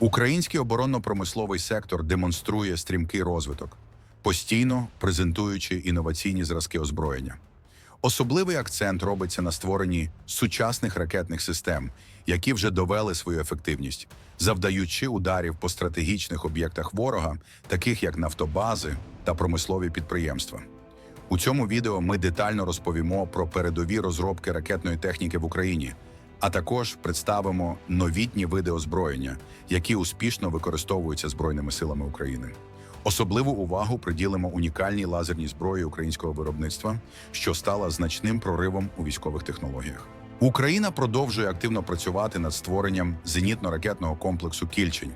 Український оборонно-промисловий сектор демонструє стрімкий розвиток, постійно презентуючи інноваційні зразки озброєння. Особливий акцент робиться на створенні сучасних ракетних систем, які вже довели свою ефективність, завдаючи ударів по стратегічних об'єктах ворога, таких як нафтобази та промислові підприємства. У цьому відео ми детально розповімо про передові розробки ракетної техніки в Україні, а також представимо новітні види озброєння, які успішно використовуються Збройними силами України. Особливу увагу приділимо унікальній лазерній зброї українського виробництва, що стала значним проривом у військових технологіях. Україна продовжує активно працювати над створенням зенітно-ракетного комплексу Кільчень,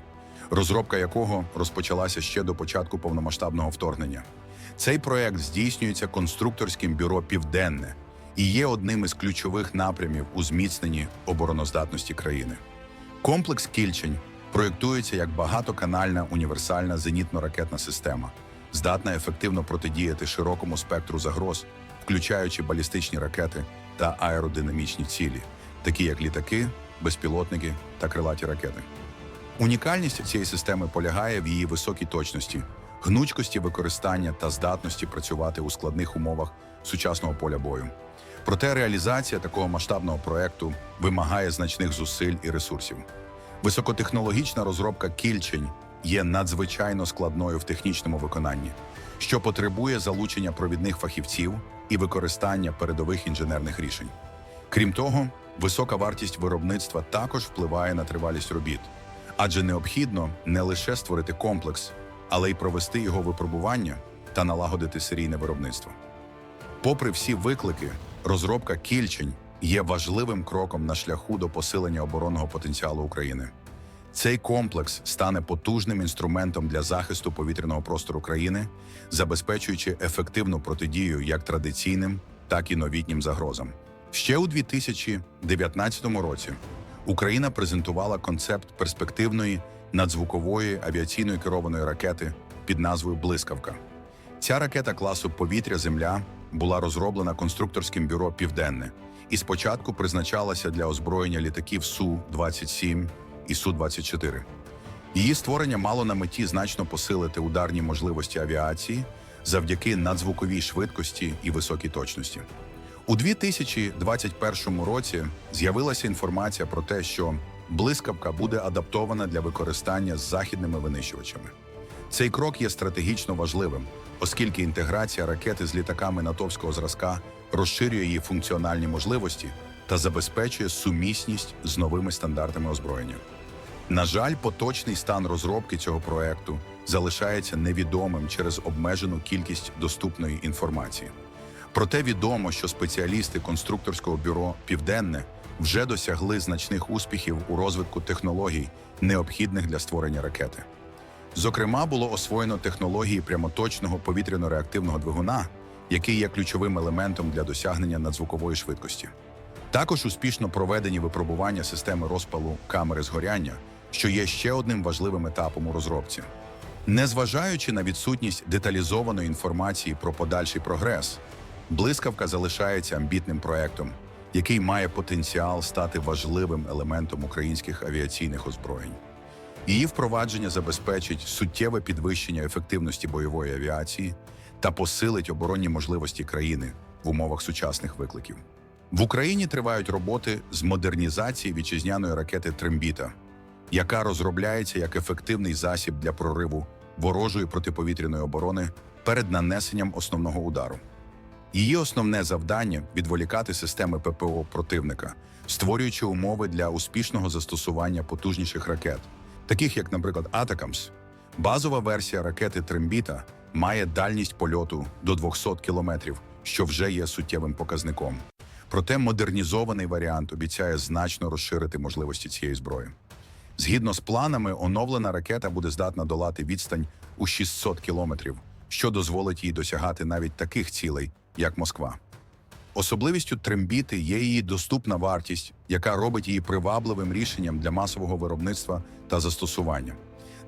розробка якого розпочалася ще до початку повномасштабного вторгнення. Цей проект здійснюється конструкторським бюро Південне і є одним із ключових напрямів у зміцненні обороноздатності країни. Комплекс Кільчень проєктується як багатоканальна універсальна зенітно-ракетна система, здатна ефективно протидіяти широкому спектру загроз, включаючи балістичні ракети та аеродинамічні цілі, такі як літаки, безпілотники та крилаті ракети. Унікальність цієї системи полягає в її високій точності, гнучкості використання та здатності працювати у складних умовах сучасного поля бою. Проте реалізація такого масштабного проекту вимагає значних зусиль і ресурсів. Високотехнологічна розробка кільчень є надзвичайно складною в технічному виконанні, що потребує залучення провідних фахівців і використання передових інженерних рішень. Крім того, висока вартість виробництва також впливає на тривалість робіт, адже необхідно не лише створити комплекс, але й провести його випробування та налагодити серійне виробництво. Попри всі виклики, розробка кільчень є важливим кроком на шляху до посилення оборонного потенціалу України. Цей комплекс стане потужним інструментом для захисту повітряного простору країни, забезпечуючи ефективну протидію як традиційним, так і новітнім загрозам. Ще у 2019 році Україна презентувала концепт перспективної надзвукової авіаційної керованої ракети під назвою Блискавка. Ця ракета класу повітря-Земля була розроблена конструкторським бюро Південне і спочатку призначалася для озброєння літаків Су-27 і Су-24. Її створення мало на меті значно посилити ударні можливості авіації завдяки надзвуковій швидкості і високій точності. У 2021 році з'явилася інформація про те, що блискавка буде адаптована для використання з західними винищувачами. Цей крок є стратегічно важливим, оскільки інтеграція ракети з літаками натовського зразка розширює її функціональні можливості та забезпечує сумісність з новими стандартами озброєння. На жаль, поточний стан розробки цього проекту залишається невідомим через обмежену кількість доступної інформації. Проте відомо, що спеціалісти конструкторського бюро Південне вже досягли значних успіхів у розвитку технологій, необхідних для створення ракети. Зокрема, було освоєно технології прямоточного повітряно-реактивного двигуна, який є ключовим елементом для досягнення надзвукової швидкості. Також успішно проведені випробування системи розпалу камери згоряння, що є ще одним важливим етапом у розробці. Незважаючи на відсутність деталізованої інформації про подальший прогрес, блискавка залишається амбітним проектом, який має потенціал стати важливим елементом українських авіаційних озброєнь. Її впровадження забезпечить суттєве підвищення ефективності бойової авіації та посилить оборонні можливості країни в умовах сучасних викликів. В Україні тривають роботи з модернізації вітчизняної ракети Трембіта, яка розробляється як ефективний засіб для прориву ворожої протиповітряної оборони перед нанесенням основного удару. Її основне завдання відволікати системи ППО противника, створюючи умови для успішного застосування потужніших ракет, таких як, наприклад, Атакамс. Базова версія ракети Трембіта має дальність польоту до 200 кілометрів, що вже є суттєвим показником. Проте модернізований варіант обіцяє значно розширити можливості цієї зброї. Згідно з планами, оновлена ракета буде здатна долати відстань у 600 кілометрів, що дозволить їй досягати навіть таких цілей, як Москва. Особливістю трембіти є її доступна вартість, яка робить її привабливим рішенням для масового виробництва та застосування.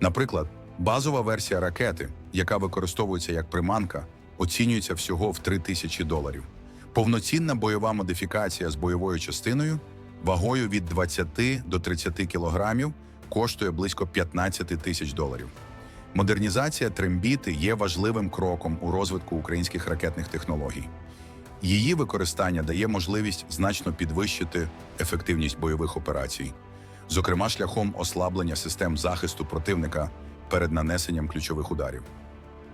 Наприклад, базова версія ракети, яка використовується як приманка, оцінюється всього в 3 тисячі доларів. Повноцінна бойова модифікація з бойовою частиною вагою від 20 до 30 кілограмів коштує близько 15 тисяч доларів. Модернізація трембіти є важливим кроком у розвитку українських ракетних технологій. Її використання дає можливість значно підвищити ефективність бойових операцій, зокрема шляхом ослаблення систем захисту противника перед нанесенням ключових ударів.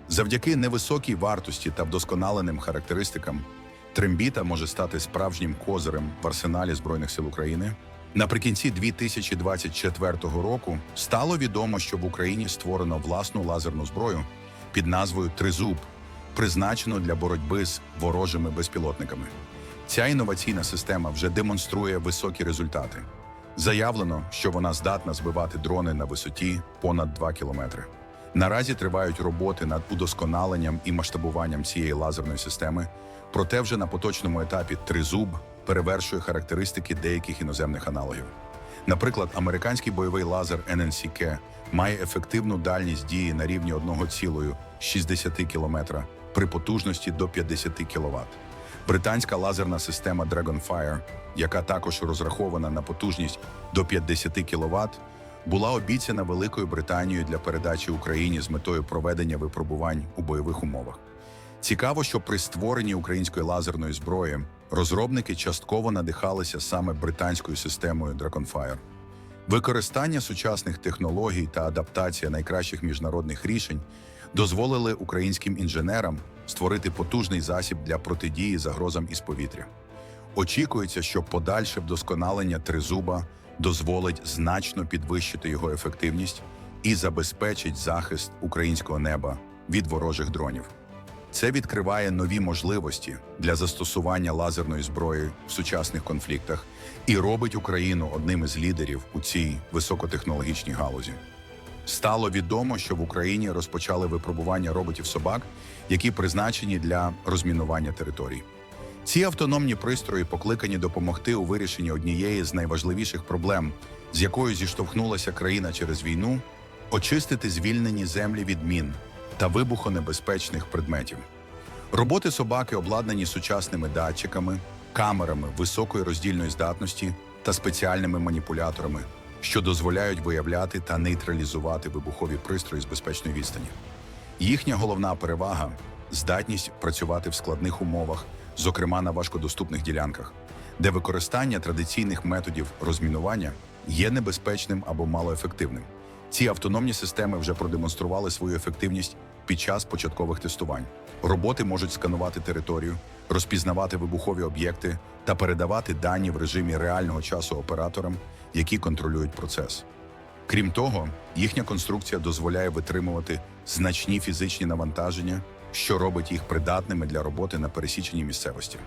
Завдяки невисокій вартості та вдосконаленим характеристикам, трембіта може стати справжнім козирем в арсеналі Збройних сил України. Наприкінці 2024 року стало відомо, що в Україні створено власну лазерну зброю під назвою Тризуб, призначену для боротьби з ворожими безпілотниками. Ця інноваційна система вже демонструє високі результати. Заявлено, що вона здатна збивати дрони на висоті понад 2 кілометри. Наразі тривають роботи над удосконаленням і масштабуванням цієї лазерної системи, проте вже на поточному етапі тризуб перевершує характеристики деяких іноземних аналогів. Наприклад, американський бойовий лазер NNCK має ефективну дальність дії на рівні 1,6 км при потужності до 50 кВт. Британська лазерна система Dragonfire, яка також розрахована на потужність до 50 кВт, була обіцяна Великою Британією для передачі Україні з метою проведення випробувань у бойових умовах. Цікаво, що при створенні української лазерної зброї розробники частково надихалися саме британською системою Dragonfire. Використання сучасних технологій та адаптація найкращих міжнародних рішень дозволили українським інженерам створити потужний засіб для протидії загрозам із повітря. Очікується, що подальше вдосконалення тризуба дозволить значно підвищити його ефективність і забезпечить захист українського неба від ворожих дронів. Це відкриває нові можливості для застосування лазерної зброї в сучасних конфліктах і робить Україну одним із лідерів у цій високотехнологічній галузі. Стало відомо, що в Україні розпочали випробування роботів собак, які призначені для розмінування територій. Ці автономні пристрої покликані допомогти у вирішенні однієї з найважливіших проблем, з якою зіштовхнулася країна через війну, очистити звільнені землі від мін та вибухонебезпечних предметів. Роботи собаки обладнані сучасними датчиками, камерами високої роздільної здатності та спеціальними маніпуляторами, що дозволяють виявляти та нейтралізувати вибухові пристрої з безпечної відстані. Їхня головна перевага здатність працювати в складних умовах, зокрема на важкодоступних ділянках, де використання традиційних методів розмінування є небезпечним або малоефективним. Ці автономні системи вже продемонстрували свою ефективність під час початкових тестувань. Роботи можуть сканувати територію, розпізнавати вибухові об'єкти та передавати дані в режимі реального часу операторам, які контролюють процес. Крім того, їхня конструкція дозволяє витримувати значні фізичні навантаження, що робить їх придатними для роботи на пересіченій місцевості.